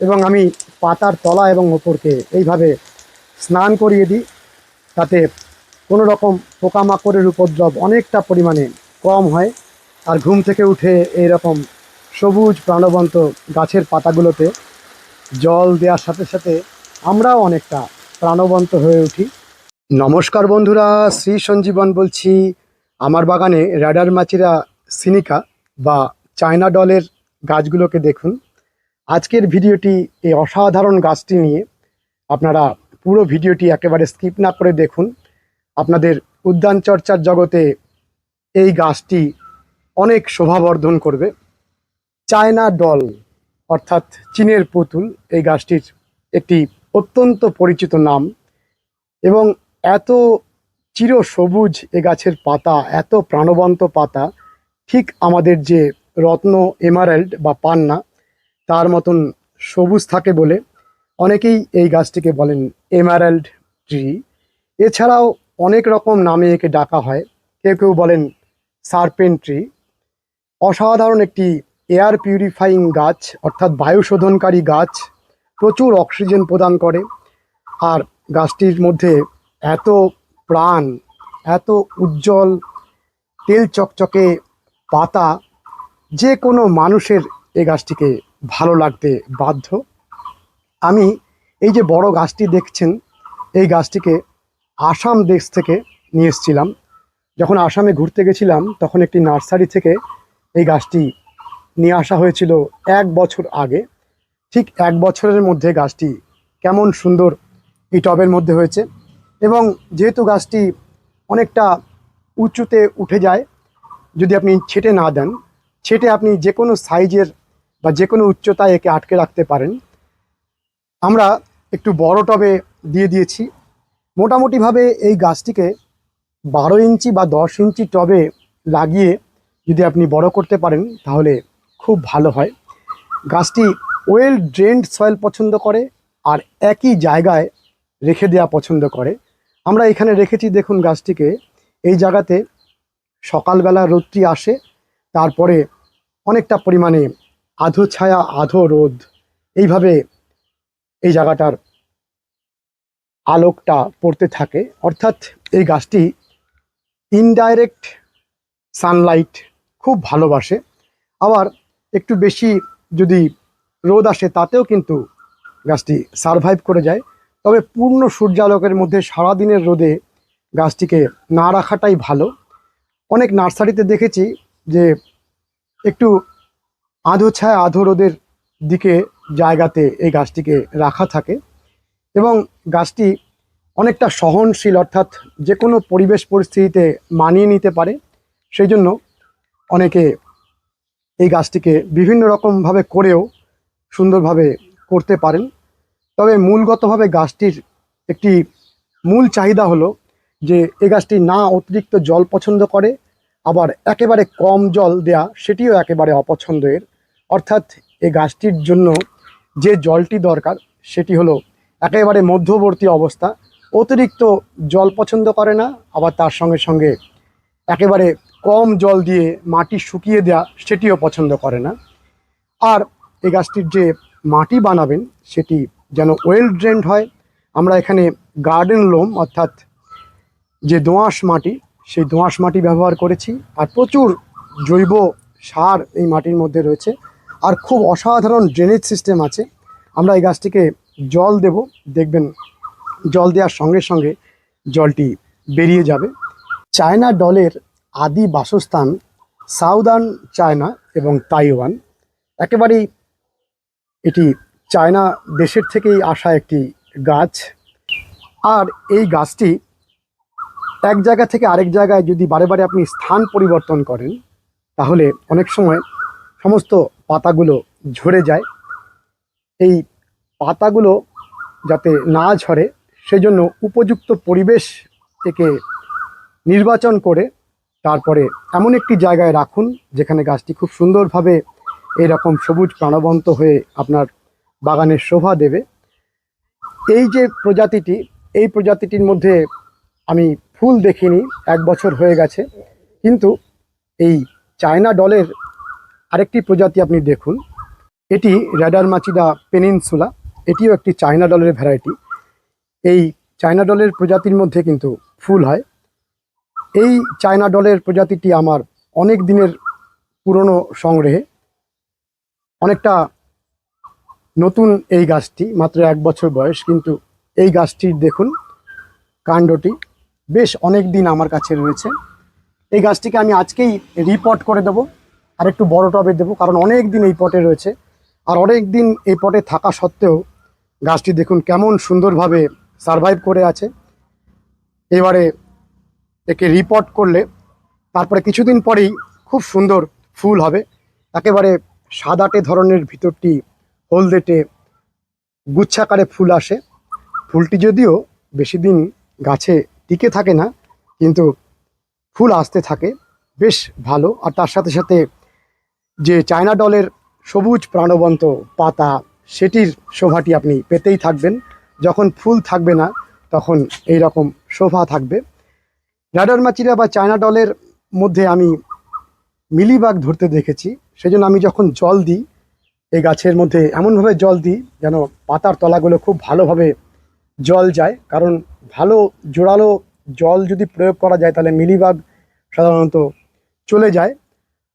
এবং আমি পাতার তলা এবং ওপরকে এইভাবে স্নান করিয়ে দিই, তাতে কোনো রকম পোকামাকড়ের উপদ্রব অনেকটা পরিমাণে কম হয়। আর ঘুম থেকে উঠে এই রকম সবুজ প্রাণবন্ত গাছের পাতাগুলোতে জল দেওয়ার সাথে সাথে আমরাও অনেকটা প্রাণবন্ত হয়ে উঠি। নমস্কার বন্ধুরা, শ্রী সঞ্জীবন বলছি। আমার বাগানে র্যাডার মাচিরা সিনিকা বা চায়না ডলের গাছগুলোকে দেখুন। আজকের ভিডিওটি এই অসাধারণ গাছটি নিয়ে আপনারা পুরো ভিডিওটি একেবারে স্কিপ না করে দেখুন। আপনাদের উদ্যান চর্চার জগতে এই গাছটি অনেক শোভাবর্ধন করবে। চায়না ডল, অর্থাৎ চীনের পুতুল, এই গাছটির একটি অত্যন্ত পরিচিত নাম এবং এত চির সবুজ এ গাছের পাতা, এত প্রাণবন্ত পাতা, ঠিক আমাদের যে রত্ন এমারেল্ড বা পান্না তার মতন সবুজ থাকে বলে অনেকেই এই গাছটিকে বলেন এমারেল্ড ট্রি। এছাড়াও অনেক রকম নামে একে ডাকা হয়। কেউ কেউ বলেন সার্পেন ট্রি। অসাধারণ একটি এয়ার পিউরিফাইং গাছ, অর্থাৎ বায়ু শোধনকারী গাছ, প্রচুর অক্সিজেন প্রদান করে। আর গাছটির মধ্যে এত প্রাণ, এত উজ্জ্বল, তেল চকচকে পাতা, যে কোনো মানুষের এই গাছটিকে ভালো লাগতে বাধ্য। আমি এই যে বড় গাছটি দেখছেন, এই গাছটিকে আসাম দেশ থেকে নিয়ে এসেছিলাম। যখন আসামে ঘুরতে গেছিলাম, তখন একটি নার্সারি থেকে এই গাছটি নিয়ে আসা হয়েছিল এক বছর আগে। ঠিক এক বছরের মধ্যে গাছটি কেমন সুন্দর এই টবের মধ্যে হয়েছে এবং যেহেতু গাছটি অনেকটা উঁচুতে উঠে যায়, যদি আপনি ছেটে না দেন, ছেটে আপনি যে কোনো সাইজের বা যে কোনো উচ্চতায় একে আটকে রাখতে পারেন। আমরা একটু বড় টবে দিয়ে দিয়েছি। মোটামুটিভাবে এই গাছটিকে বারো ইঞ্চি বা দশ ইঞ্চি টবে লাগিয়ে যদি আপনি বড় করতে পারেন, তাহলে খুব ভালো হয়। গাছটি ওয়েল ড্রেন্ড সয়েল পছন্দ করে আর একই জায়গায় রেখে দেওয়া পছন্দ করে। আমরা এখানে রেখেছি, দেখুন গাছটিকে, এই জায়গাতে সকালবেলা রোদটি আসে, তারপরে অনেকটা পরিমাণে আধো ছায়া, আধো রোদ। এইভাবে এই জায়গাটার আলোকটা পড়তে থাকে। অর্থাৎ এই গাছটি ইনডাইরেক্ট সানলাইট খুব ভালোবাসে। আবার একটু বেশি যদি রোদ আসে, তাতেও কিন্তু গাছটি সারভাইভ করে যায়। তবে পূর্ণ সূর্যালোকের মধ্যে সারাদিনের রোদে গাছটিকে না রাখাটাই ভালো। অনেক নার্সারিতে দেখেছি যে একটু আধো ছায়া আধো রোদের দিকে জায়গাতে এই গাছটিকে রাখা থাকে এবং গাছটি অনেকটা সহনশীল অর্থাৎ যে কোনো পরিবেশ পরিস্থিতিতে মানিয়ে নিতে পারে। সেই জন্য অনেকে এই গাছটিকে বিভিন্ন রকমভাবে করেও সুন্দরভাবে করতে পারেন। তবে মূলগতভাবে গাছটির একটি মূল চাহিদা হলো যে এই গাছটি না অতিরিক্ত জল পছন্দ করে, আবার একেবারে কম জল দেয়া, সেটিও একেবারে অপছন্দের। অর্থাৎ এই গাছটির জন্য যে জলটি দরকার সেটি হলো একেবারে মধ্যবর্তী অবস্থা। অতিরিক্ত জল পছন্দ করে না, আবার তার সঙ্গে সঙ্গে একেবারে কম জল দিয়ে মাটি শুকিয়ে দেয়া সেটিও পছন্দ করে না। আর এই গাছটির যে মাটি বানাবেন সেটি যেন ওয়েল ড্রেন্ড হয়। আমরা এখানে গার্ডেন লোম অর্থাৎ যে দোঁয়াশ মাটি, সেই দোঁয়াশ মাটি ব্যবহার করেছি। আর প্রচুর জৈব সার এই মাটির মধ্যে রয়েছে। আর খুব অসাধারণ ড্রেনেজ সিস্টেম আছে। আমরা এই গাছটিকে জল দেব। দেখবেন জল দেওয়ার সঙ্গে সঙ্গে জলটি বেরিয়ে যাবে। চায়না ডলের আদি বাসস্থান সাউদার্ন চায়না এবং তাইওয়ান। একেবারেই এটি চায়না দেশের থেকেই আসা একটি গাছ। আর এই গাছটি এক জায়গা থেকে আরেক জায়গায় যদি বারে আপনি স্থান পরিবর্তন করেন, তাহলে অনেক সময় সমস্ত পাতাগুলো ঝরে যায়। এই পাতাগুলো যাতে না ঝরে, সেজন্য উপযুক্ত পরিবেশ থেকে নির্বাচন করে তারপরে এমন একটি জায়গায় রাখুন, যেখানে গাছটি খুব সুন্দরভাবে এরকম সবুজ প্রাণবন্ত হয়ে আপনার বাগানের শোভা দেবে। এই যে প্রজাতিটি, এই প্রজাতিটির মধ্যে আমি ফুল দেখিনি, এক বছর হয়ে গেছে। কিন্তু এই চায়না ডলের আরেকটি প্রজাতি আপনি দেখুন। এটি র্যাডার মাচিদা পেনিনসুলা। এটিও একটি চায়না ডলের ভ্যারাইটি। এই চায়না ডলের প্রজাতির মধ্যে কিন্তু ফুল হয়। এই চায়না ডলের প্রজাতিটি আমার অনেক দিনের পুরনো সংগ্রহে। অনেকটা নতুন এই গাছটি, মাত্র এক বছর বয়স, কিন্তু এই গাছটির দেখুন কাণ্ডটি বেশ অনেক দিন আমার কাছে রয়েছে। এই গাছটিকে আমি আজকেই রিপোর্ট করে দেবো। আর একটু বড় টবে দেবো, কারণ অনেক দিন এই পটে রয়েছে। আর অনেক দিন এই পটে থাকা সত্ত্বেও গাছটি দেখুন কেমন সুন্দরভাবে সারভাইভ করে আছে। এবারে একে রিপোর্ট করলে তারপরে কিছুদিন পরেই খুব সুন্দর ফুল হবে। একেবারে সাদাটে ধরনের ভিতরটি হলদেটে গুচ্ছাকারে ফুল আসে। ফুলটি যদিও বেশি দিন গাছে টিকে থাকে না, কিন্তু ফুল আসতে থাকে। বেশ ভালো। আর তার সাথে সাথে যে চায়না ডলের সবুজ প্রাণবন্ত পাতা, সেটির শোভাটি আপনি পেতেই থাকবেন। যখন ফুল থাকবে না, তখন এই রকম শোভা থাকবে। রাডার মাচিরা বা চায়না ডলের মধ্যে আমি মিলিবাগ ধরতে দেখেছি। সেজন্য আমি যখন জল দিই, এই গাছের মধ্যে এমনভাবে জল দিই যেন পাতার তলাগুলো খুব ভালোভাবে জল যায়। কারণ ভালো জোরালো জল যদি প্রয়োগ করা যায়, তাহলে মিলিবাগ সাধারণত চলে যায়।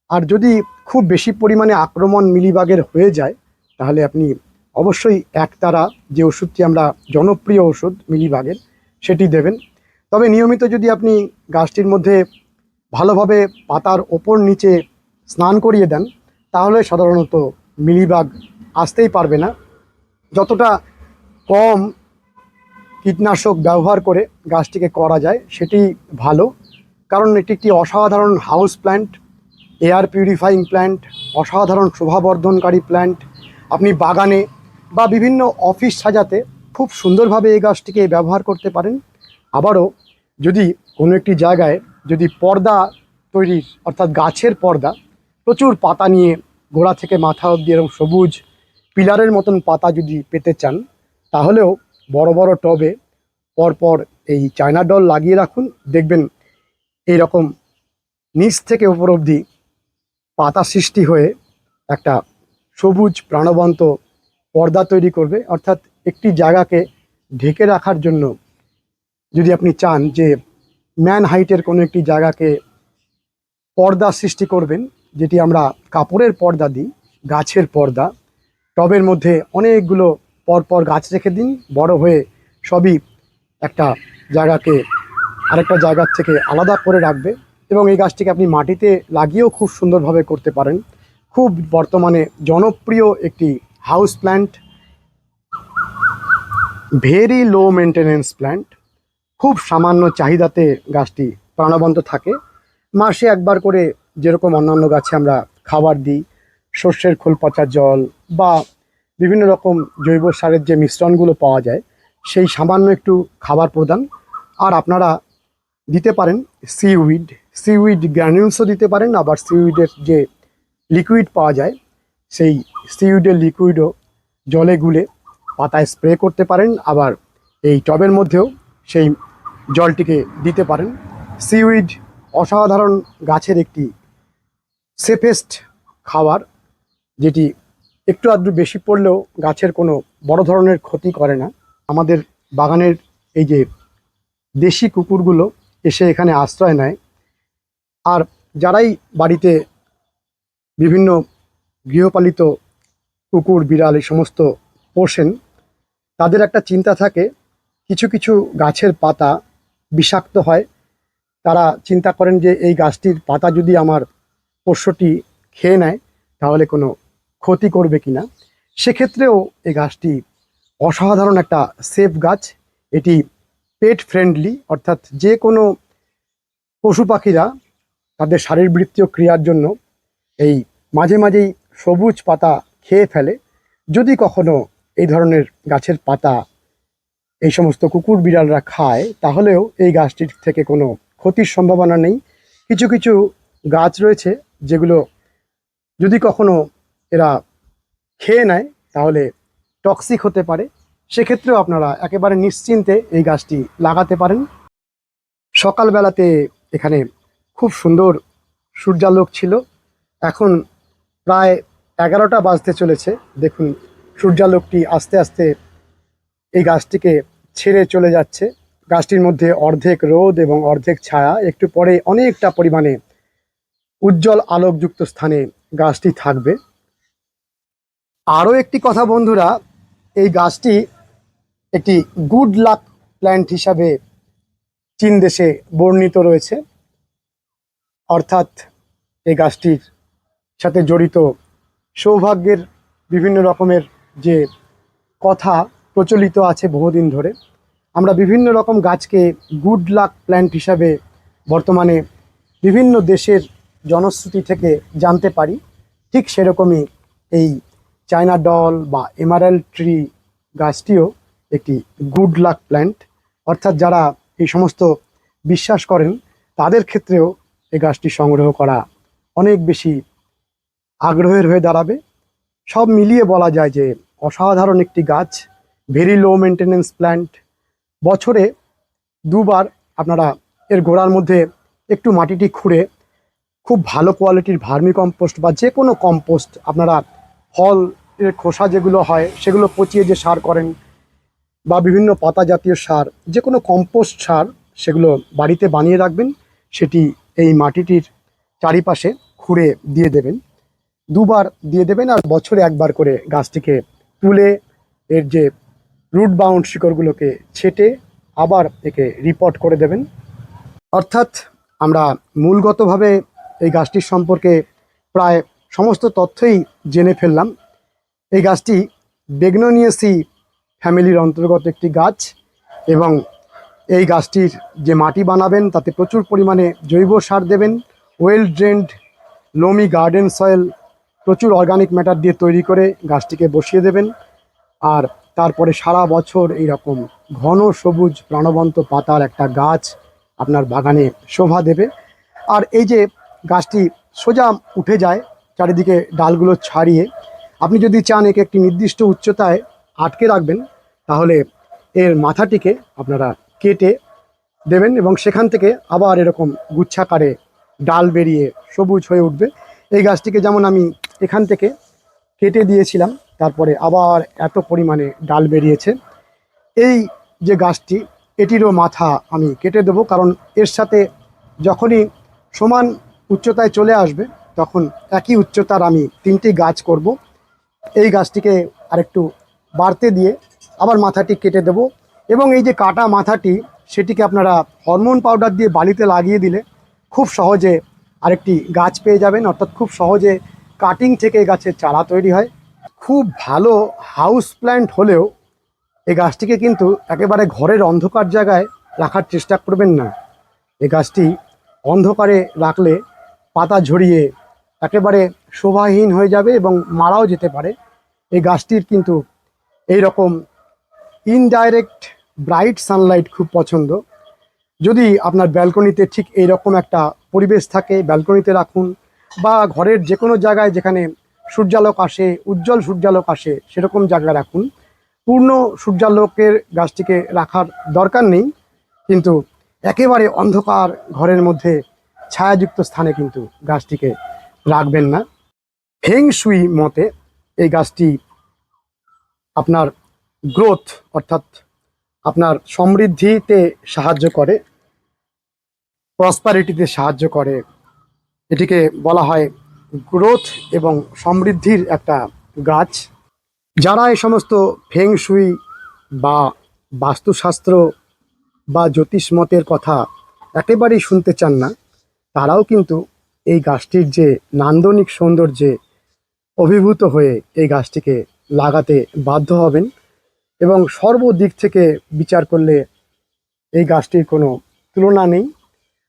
আর যদি খুব বেশি পরিমাণে আক্রমণ মিলিবাগের হয়ে যায়, তাহলে আপনি অবশ্যই একতারা যে ওষুধটি আমরা জনপ্রিয় ওষুধ মিলিবাগের, সেটি দেবেন। তবে নিয়মিত যদি আপনি গাছটির মধ্যে ভালোভাবে পাতার ওপর নিচে স্নান করিয়ে দেন, তাহলে সাধারণত মিলিবাগ আসতেই পারবে না। যতটা কম কীটনাশক ব্যবহার করে গাছটিকে করা যায়, সেটি ভালো। কারণ এটি একটি অসাধারণ house plant air purifying plant, অসাধারণ শোভাবর্ধনকারী প্ল্যান্ট। আপনি বাগানে বা বিভিন্ন অফিস সাজাতে খুব সুন্দরভাবে এই গাছটিকে ব্যবহার করতে পারেন। আবারও, যদি কোনো একটি জায়গায় যদি পর্দা তৈরির অর্থাৎ গাছের পর্দা, প্রচুর পাতা নিয়ে গোড়া থেকে মাথা অবধি এরকম সবুজ পিলারের মতন পাতা যদি পেতে চান, তাহলেও বড় বড় টবে পরপর এই চায়না ডল লাগিয়ে রাখুন। দেখবেন এই রকম নিচ থেকে উপর অবধি পাতা সৃষ্টি হয়ে একটা সবুজ প্রাণবন্ত পর্দা তৈরি করবে। অর্থাৎ একটি জায়গাকে ঢেকে রাখার জন্য যদি আপনি চান যে ম্যান হাইটের কোনো একটি জায়গাকে পর্দা সৃষ্টি করবেন, যেটি আমরা কাপড়ের পর্দা দিই, গাছের পর্দা, টবের মধ্যে অনেকগুলো পরপর গাছ রেখে দিন, বড় হয়ে সবই একটা জায়গাকে আরেকটা জায়গার থেকে আলাদা করে রাখবে। এবং এই গাছটিকে আপনি মাটিতে লাগিয়েও খুব সুন্দরভাবে করতে পারেন। খুব বর্তমানে জনপ্রিয় একটি house plant very low maintenance plant খুব সামান্য চাহিদাতে গাছটি প্রাণবন্ত থাকে। মাসে একবার করে যেরকম অন্যান্য গাছে আমরা খাবার দিই শস্যের খোল পচা জল বা বিভিন্ন রকম জৈব সারের যে মিশ্রণগুলো পাওয়া যায়, সেই সামান্য একটু খাবার প্রদান। আর আপনারা দিতে পারেন সিউইড সিউইড গ্র্যানিউলসও দিতে পারেন, আবার সিউইডের যে লিকুইড পাওয়া যায়, সেই সিউইডের লিকুইডও জলে গুলে পাতায় স্প্রে করতে পারেন, আবার এই টবের মধ্যেও সেই জলটিকে দিতে পারেন। সিউইড অসাধারণ গাছের একটি সেফেস্ট খাবার, যেটি একটু আধটু বেশি পড়লেও গাছের কোনো বড় ধরনের ক্ষতি করে না। আমাদের বাগানের এই যে দেশি কুকুরগুলো এসে এখানে আশ্রয় নেয় আর যারাই বাড়িতে বিভিন্ন গৃহপালিত কুকুর, বিড়াল এই সমস্ত পোষেন, তাদের একটা চিন্তা থাকে, কিছু কিছু গাছের পাতা বিষাক্ত হয়। তারা চিন্তা করেন যে এই গাছটির পাতা যদি আমার পোষ্যটি খেয়ে নেয়, তাহলে কোনো ক্ষতি করবে কিনা সেক্ষেত্রেও এই গাছটি অসাধারণ একটা সেফ গাছ। এটি পেট ফ্রেন্ডলি, অর্থাৎ যে কোনো পশু পাখিরা তাদের শারীরবৃত্তীয় ক্রিয়ার জন্য এই মাঝে মাঝেই সবুজ পাতা খেয়ে ফেলে। যদি কখনো এই ধরনের গাছের পাতা এই সমস্ত কুকুর বিড়ালরা খায়, তাহলেও এই গাছটির থেকে কোনো ক্ষতির সম্ভাবনা নেই। কিছু কিছু গাছ রয়েছে যেগুলো যদি কখনো এরা খেয়ে নেয়, তাহলে টক্সিক হতে পারে। সেক্ষেত্রেও আপনারা একেবারে নিশ্চিন্তে এই গাছটি লাগাতে পারেন। সকালবেলাতে এখানে খুব সুন্দর সূর্যালোক ছিল। এখন প্রায় এগারোটা বাজতে চলেছে। দেখুন, সূর্যালোকটি আস্তে আস্তে এই গাছটিকে ছেড়ে চলে যাচ্ছে। গাছটির মধ্যে অর্ধেক রোদ এবং অর্ধেক ছায়া। একটু পরে অনেকটা পরিমাণে উজ্জ্বল আলোকযুক্ত স্থানে গাছটি থাকবে। আরও একটি কথা বন্ধুরা, এই গাছটি একটি গুড লাক প্ল্যান্ট হিসাবে চীন দেশে বর্ণিত রয়েছে। অর্থাৎ এই গাছটির সাথে জড়িত সৌভাগ্যের বিভিন্ন রকমের যে কথা প্রচলিত আছে বহুদিন ধরে, আমরা বিভিন্ন রকম গাছকে গুড লাক প্ল্যান্ট হিসাবে বর্তমানে বিভিন্ন দেশের জনশ্রুতি থেকে জানতে পারি। ঠিক সেরকমই এই চায়না ডল বা এমারেল ট্রি গাছটিও একটি গুড লাক প্ল্যান্ট অর্থাৎ যারা এই সমস্ত বিশ্বাস করেন, তাদের ক্ষেত্রেও এই গাছটি সংগ্রহ করা অনেক বেশি আগ্রহের হয়ে দাঁড়াবে। সব মিলিয়ে বলা যায় যে অসাধারণ একটি গাছ ভেরি লো মেনটেনেন্স প্ল্যান্ট বছরে দুবার আপনারা এর গোড়ার মধ্যে একটু মাটিটি খুঁড়ে খুব ভালো কোয়ালিটির ভার্মি কম্পোস্ট বা যে কোনো কম্পোস্ট আপনারা ফল এর খোসা যেগুলো হয়, সেগুলো পচিয়ে যে সার করেন বা বিভিন্ন পাতা জাতীয় সার, যে কোনো কম্পোস্ট সার সেগুলো বাড়িতে বানিয়ে রাখবেন, সেটি এই মাটিটির চারিপাশে খুঁড়ে দিয়ে দেবেন। দুবার দিয়ে দেবেন আর বছরে একবার করে গাছটিকে তুলে এর যে রুট বাউন্ড শিকড়গুলোকে ছেটে আবার একে রিপোর্ট করে দেবেন। অর্থাৎ আমরা মূলগতভাবে এই গাছটির সম্পর্কে প্রায় সমস্ত তথ্যই জেনে ফেললাম। এই গাছটি বেগনোনিয়াসি ফ্যামিলির অন্তর্গত একটি গাছ এবং এই গাছটির যে মাটি বানাবেন, তাতে প্রচুর পরিমাণে জৈব সার দেবেন। Well drained loamy garden soil প্রচুর অর্গানিক ম্যাটার দিয়ে তৈরি করে গাছটিকে বসিয়ে দেবেন। আর তারপরে সারা বছর এই রকম ঘন সবুজ প্রাণবন্ত পাতার একটা গাছ আপনার বাগানে শোভা দেবে। আর এই যে গাছটি সোজা উঠে যায় চারিদিকে ডালগুলো ছাড়িয়ে, আপনি যদি চান একে একটি নির্দিষ্ট উচ্চতায় আটকে রাখবেন, তাহলে এর মাথাটিকে আপনারা কেটে দেবেন এবং সেখান থেকে আবার এরকম গুচ্ছাকারে ডাল বেরিয়ে সবুজ হয়ে উঠবে। এই গাছটিকে যেমন আমি এখান থেকে কেটে দিয়েছিলাম, তারপরে আবার এত পরিমাণে ডাল বেরিয়েছে। এই যে গাছটি, এটিরও মাথা আমি কেটে দেবো, কারণ এর সাথে যখনই সমান উচ্চতায় চলে আসবে, তখন একই উচ্চতার আমি তিনটি গাছ করব। এই গাছটিকে আরেকটু বাড়তে দিয়ে আবার মাথাটি কেটে দেব। এবং এই যে কাটা মাথাটি, সেটিকে আপনারা হরমোন পাউডার দিয়ে বালিতে লাগিয়ে দিলে খুব সহজে আরেকটি গাছ পেয়ে যাবেন। অর্থাৎ খুব সহজে কাটিং থেকে গাছের চারা তৈরি হয়। খুব ভালো হাউস প্ল্যান্ট হলেও এই গাছটিকে কিন্তু একেবারে ঘরের অন্ধকার জায়গায় রাখার চেষ্টা করবেন না। এই গাছটি অন্ধকারে রাখলে পাতা ঝরিয়ে একেবারে শোভাহীন হয়ে যাবে এবং মারাও যেতে পারে। এই গাছটির কিন্তু এই রকম ইনডাইরেক্ট ব্রাইট সানলাইট খুব পছন্দ। যদি আপনার ব্যালকনিতে ঠিক এই রকম একটা পরিবেশ থাকে, ব্যালকনিতে রাখুন বা ঘরের যে কোনো জায়গায় যেখানে সূর্যালোক আসে, উজ্জ্বল সূর্যালোক আসে, সেরকম জায়গায় রাখুন। পূর্ণ সূর্যালোকের গাছটিকে রাখার দরকার নেই, কিন্তু একেবারে অন্ধকার ঘরের মধ্যে ছায়াযুক্ত স্থানে কিন্তু গাছটিকে রাখবেন না। ফেং সুই মতে এই গাছটি আপনার গ্রোথ, অর্থাৎ আপনার সমৃদ্ধিতে সাহায্য করে প্রসপারিটিতে সাহায্য করে। এটিকে বলা হয় গ্রোথ এবং সমৃদ্ধির একটা গাছ। যারা এই সমস্ত ফেং সুই বা বাস্তুশাস্ত্র বা জ্যোতিষমতের কথা একেবারেই শুনতে চান না, তারাও কিন্তু এই গাছটির যে নান্দনিক সৌন্দর্যে অভিভূত হয়ে এই গাছটিকে লাগাতে বাধ্য হবেন। এবং সর্বদিক থেকে বিচার করলে এই গাছটির কোনো তুলনা নেই।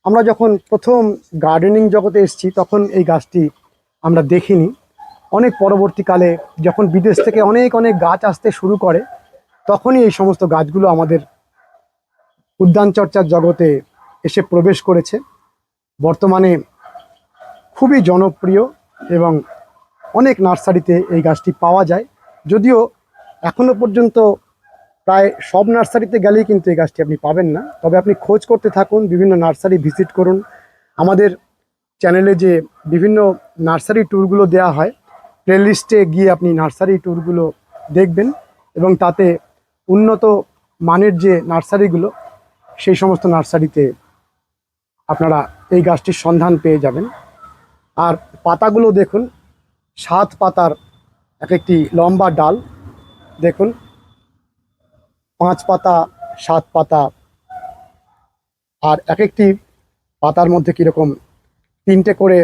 আমরা যখন প্রথম গার্ডেনিং জগতে এসেছি, তখন এই গাছটি আমরা দেখিনি। অনেক পরবর্তীকালে যখন বিদেশ থেকে অনেক অনেক গাছ আসতে শুরু করে, তখনই এই সমস্ত গাছগুলো আমাদের উদ্যান চর্চার জগতে এসে প্রবেশ করেছে। বর্তমানে খুবই জনপ্রিয় এবং অনেক নার্সারিতে এই গাছটি পাওয়া যায়। যদিও এখনও পর্যন্ত প্রায় সব নার্সারিতে গেলেই কিন্তু এই গাছটি আপনি পাবেন না। তবে আপনি খোঁজ করতে থাকুন, বিভিন্ন নার্সারি ভিজিট করুন। আমাদের চ্যানেলে যে বিভিন্ন নার্সারি ট্যুরগুলো দেওয়া হয়, প্লেলিস্টে গিয়ে আপনি নার্সারি ট্যুরগুলো দেখবেন এবং তাতে উন্নত মানের যে নার্সারিগুলো, সেই সমস্ত নার্সারিতে আপনারা এই গাছটির সন্ধান পেয়ে যাবেন। আর পাতাগুলো দেখুন, সাত পাতার এক একটি লম্বা ডাল, দেখুন। পাঁচ পাতা, সাত পাতা। আর এক একটি পাতার মধ্যে কীরকম তিনটে করে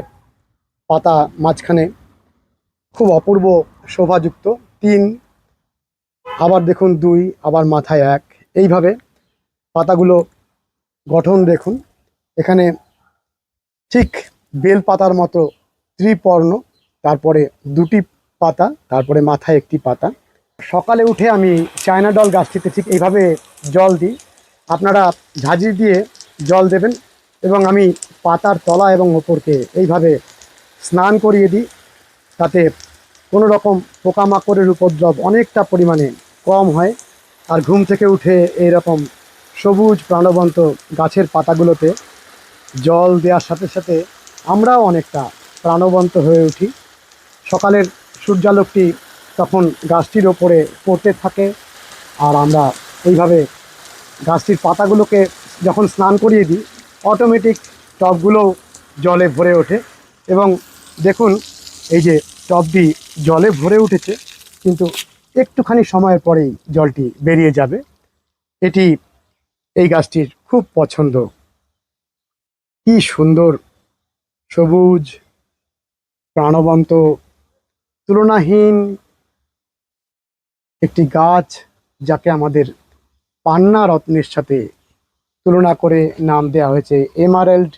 পাতা মাঝখানে খুব অপূর্ব শোভাযুক্ত। তিন, আবার দেখুন দুই, আবার মাথায় এক। এইভাবে পাতাগুলো গঠন দেখুন। এখানে ঠিক বেল পাতার মতো ত্রিপর্ণ, তারপরে দুটি পাতা, তারপরে মাথায় একটি পাতা। সকালে উঠে আমি চায়না ডল গাছটিতে ঠিক এইভাবে জল দিই। আপনারা ঝাঁঝি দিয়ে জল দেবেন এবং আমি পাতার তলা এবং ওপরকে এইভাবে স্নান করিয়ে দিই। তাতে কোনো রকম পোকামাকড়ের উপদ্রব অনেকটা পরিমাণে কম হয়। আর ঘুম থেকে উঠে এইরকম সবুজ প্রাণবন্ত গাছের পাতাগুলোতে জল দেওয়ার সাথে সাথে আমরাও অনেকটা প্রাণবন্ত হয়ে উঠি। সকালের সূর্যালোকটি তখন গাছটির ওপরে পড়তে থাকে আর আমরা এইভাবে গাছটির পাতাগুলোকে যখন স্নান করিয়ে দিই অটোমেটিক টবগুলো জলে ভরে ওঠে। এবং দেখুন, এই যে টবটি জলে ভরে উঠেছে, কিন্তু একটুখানি সময়ের পরেই জলটি বেরিয়ে যাবে। এটি এই গাছটির খুব পছন্দ। কি সুন্দর সবুজ, প্রাণবন্ত, তুলনাহীন একটি গাছ যাকে আমাদের পান্না রত্নের সাথে তুলনা করে নাম দেওয়া হয়েছে এমারেল্ড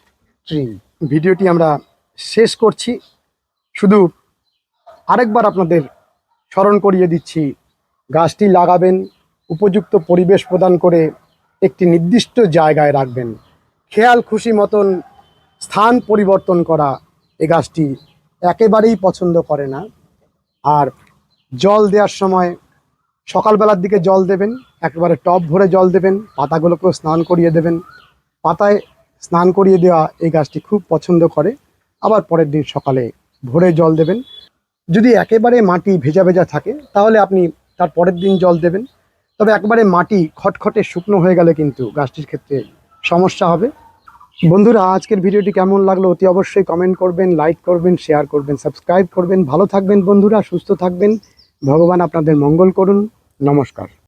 ট্রি। ভিডিওটি আমরা শেষ করছি। শুধু আরেকবার আপনাদের স্মরণ করিয়ে দিচ্ছি, গাছটি লাগাবেন, উপযুক্ত পরিবেশ প্রদান করে একটি নির্দিষ্ট জায়গায় রাখবেন। খেয়াল খুশি মতন স্থান পরিবর্তন করা এ গাছটি একেবারেই পছন্দ করে না। আর জল দেওয়ার সময় সকালবেলার দিকে জল দেবেন, একেবারে টব ভরে জল দেবেন, পাতাগুলোকেও স্নান করিয়ে দেবেন। পাতায় স্নান করিয়ে দেওয়া এই গাছটি খুব পছন্দ করে। আবার পরের দিন সকালে ভোরে জল দেবেন। যদি একেবারে মাটি ভেজা ভেজা থাকে, তাহলে আপনি তার পরের দিন জল দেবেন। তবে একবারে মাটি খটখটে শুকনো হয়ে গেলে কিন্তু গাছটির ক্ষেত্রে সমস্যা হবে। বন্ধুরা, আজকের ভিডিওটি কেমন লাগল অতি অবশ্যই কমেন্ট করবেন লাইক করবেন শেয়ার করবেন সাবস্ক্রাইব করবেন। ভালো থাকবেন বন্ধুরা, সুস্থ থাকবেন। ভগবান আপনাদের মঙ্গল করুন। নমস্কার।